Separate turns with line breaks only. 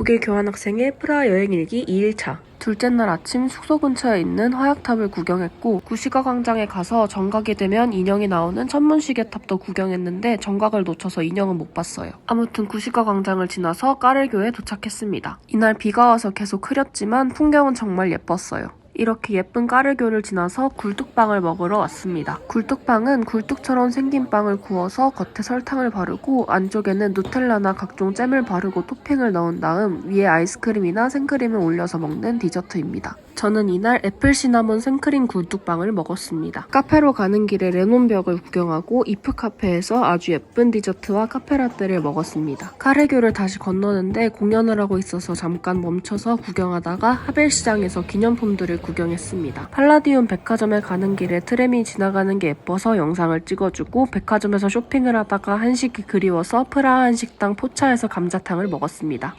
독일 교환학생의 프라하 여행 일기 2일차. 둘째 날 아침 숙소 근처에 있는 화약탑을 구경했고 구시가 광장에 가서 정각이 되면 인형이 나오는 천문시계 탑도 구경했는데 정각을 놓쳐서 인형은 못 봤어요. 아무튼 구시가 광장을 지나서 까를교에 도착했습니다. 이날 비가 와서 계속 흐렸지만 풍경은 정말 예뻤어요. 이렇게 예쁜 까르교를 지나서 굴뚝빵을 먹으러 왔습니다. 굴뚝빵은 굴뚝처럼 생긴 빵을 구워서 겉에 설탕을 바르고 안쪽에는 누텔라나 각종 잼을 바르고 토핑을 넣은 다음 위에 아이스크림이나 생크림을 올려서 먹는 디저트입니다. 저는 이날 애플 시나몬 생크림 굴뚝빵을 먹었습니다. 카페로 가는 길에 레논벽을 구경하고 이프 카페에서 아주 예쁜 디저트와 카페라떼를 먹었습니다. 카레교를 다시 건너는데 공연을 하고 있어서 잠깐 멈춰서 구경하다가 하벨 시장에서 기념품들을 구 경했습니다. 팔라디움 백화점에 가는 길에 트램이 지나가는 게 예뻐서 영상을 찍어주고 백화점에서 쇼핑을 하다가 한식이 그리워서 프라하 한식당 포차에서 감자탕을 먹었습니다.